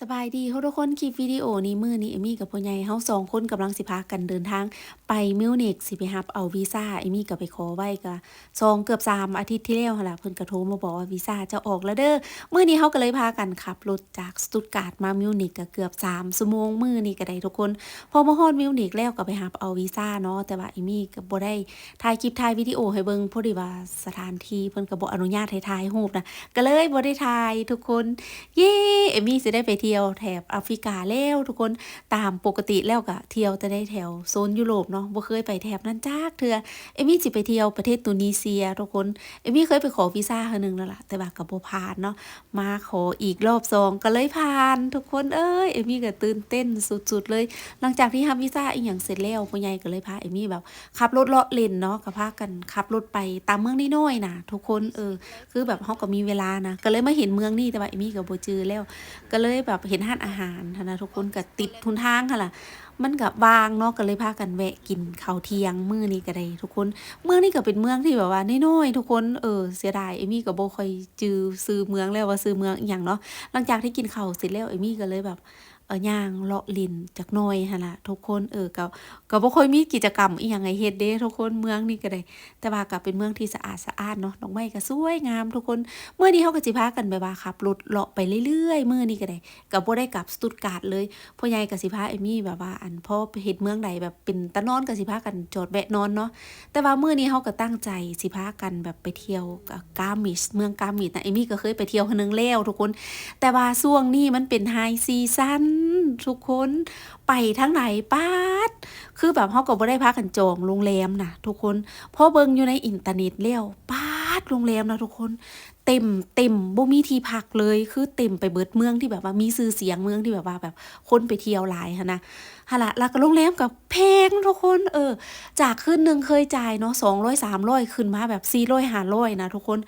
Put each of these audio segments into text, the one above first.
สบายดีทุกคนคลิปวิดีโอนี้มือนี้เอมี่กับพ่อใหญ่เฮาสองคนกำลังสิพากันเดินทาง ไปมิวนิกสิไปรับเอาวีซ่าเอมี่ก็ไปขอไว้ก็สองเกือบสามอาทิตย์ที่แล้วหั่นล่ะเพิ่นก็โทรมาบอกว่าวีซ่าจะออกแล้วเด้อมือนี้เฮาก็เลยพากันขับรถจากสตุตการ์ดมามิวนิกก็เกือบ3ชั่วโมงมือนี้ก็ได้ทุกคนพอมาฮอดมิวนิกแล้วก็ไปรับเอาวีซ่าเนาะแต่ว่าเอมี่ก็บ่ได้ถ่ายคลิปถ่ายวิดีโอให้เบิ่งพอดีว่าสถานที่เพิ่นก็บ่อนุญาตให้ถ่ายรูปนะก็เลยบ่ได้ถ่ายทุกคนเย้เอมี่จะได้ไปเที่ยวแถบแอฟริกาแล้วทุกคนตามปกติแล้วก็เที่ยวจะได้แถวโซนยุโรปเนาะบ่เคยไปแถบนั้นจ้ากเทื่อเอมี่สิไปเที่ยวประเทศตุนิเซียทุกคนเอมี่เคยไปขอวีซ่าครั้งหนึงแล้วล่ะแต่ว่าก็บ่ผ่านเนาะมาขออีกรอบสองก็เลยผ่าน ทุกคนเอ้ยเอมี่ก็ตื่นเต้นสุดๆเลย หลังจากที่ทำวีซ่าอีกอย่างเสร็จแล้วพ่อใหญ่ก็เลยพาเอมี่แบบขับรถเลาะเล่นเนาะก็พากันขับรถไปตามเมืองน้อยๆนะทุกคนเออคือแบบเขาก็มีเวลานะก็เลยมาเห็นเมืองนี่แต่ว่าเอมี่กับโบจือแล้วก็เลยแบบเห็นห้านอาหารท่านะทุกคนก็ติดทุนทางค่ะล่ะ มันกับวางเนาะก็เลยพากันแวะกินข้าวเที่ยงมื้อนี้ก็ได้ทุกคนเมืองนี้ก็เป็นเมืองที่แบบว่าน้อยๆทุกคนเออเสียดายเอมี่ก็บ่ค่อยจือซื้อเมืองแล้วว่าซื้อเมืองอีหยังเนาะหลังจากที่กินข้าวเสร็จแล้วเอมี่ก็เลยแบบ เออย่างเลาะลินจากน้อยหั่นล่ะทุกคนเออก็ก็บ่ค่อยมีกิจกรรมอีหยังให้เฮ็ดเด้ทุกคนเมืองนี้ก็ได้ แต่ว่าก็เป็นเมืองที่สะอาดสะอาดเนาะดอกไม้ก็สวยงามทุกคนเมื่อนี้เขาก็สิพากันไปว่าขับรถเลาะไปเรื่อยๆมื้อนี้ก็ได้ก็บ่ได้กลับสตุตการ์ดเลยพ่อใหญ่ก็สิพาเอมี่แบบว่าอันพอเฮ็ดเมืองใดแบบเป็นตะนอนก็สิพากันจอดแวะนอนเนาะแต่ว่ามื้อนี้เขาก็ตั้งใจสิพากันแบบไปเที่ยวกับกามิชเมืองกามิชนะเอมี่ก็เคยไปเที่ยวครั้งนึงแล้วทุกคน แต่ว่าช่วงนี้มันเป็นไฮซีซั่น ทุกคนไปทั้งไหนป้าดคือแบบเขาก็บ่ได้พักกันจองโรงแรมนะทุกคนพอเบิงอยู่ในอินเทอร์เน็ตแล้วป้า ดโรงแรมนะทุกคน เต็มเต็มบ่มีที่พักเลยคือเต็มไปเบิดเมืองที่แบบว่ามีชื่อเสียงเมืองที่แบบว่าแบบคนไปเที่ยวหลายนะฮะละแล้วก็โรงแรมกับแพงทุกคน เออ จากคืนหนึ่งเคยจ่ายเนาะ200 300ขึ้นมาแบบ400 500นะทุกคน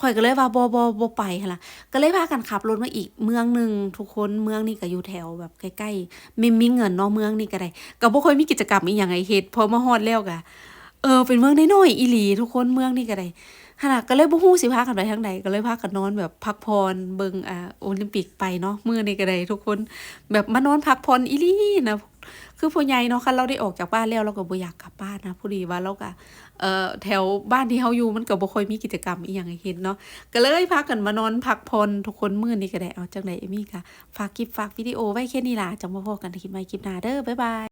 ข่อยก็เลยว่าบ่บ่บ่ไปหั่นล่ะก็เลยพากันขับรถมาอีกเมืองหนึ่งทุกคนเมืองนี่ก็อยู่แถวแบบใกล้ๆไม่มีเงินเนาะเมืองนี่ก็ได้ก็บ่ค่อยมีกิจกรรมอีหยังให้เฮ็ดพอมาฮอดแล้วก็เออเป็นเมืองน้อยๆอีหลีทุกคนเมืองนี่ก็ได้ หั่นน่ะก็เลยบ่ฮู้สิพากันไปทางใดก็เลยพากันนอนแบบพักผ่อนเบิงอ่าโอลิมปิกไปเนาะมื้อนี้ก็ได้ทุกคนแบบมานอนพักผ่อนอีลีนะคือผู้ใหญ่เนาะคันเราได้ออกจากบ้านแล้วเราก็บ่อยากกลับบ้านนะพอดีว่าเราก็เอ่อแถวบ้านที่เฮาอยู่มันก็บ่ค่อยมีกิจกรรมอีหยังให้เฮ็ดเนาะก็เลยพากันมานอนพักผ่อนทุกคนมื้อนี้ก็ได้เอาจังไดเอมี่ก็ฝากคลิปฝากวิดีโอไว้แค่นี้ล่ะจังมาพบกันในคลิปใหม่คลิปหน้าเด้อบ๊ายบาย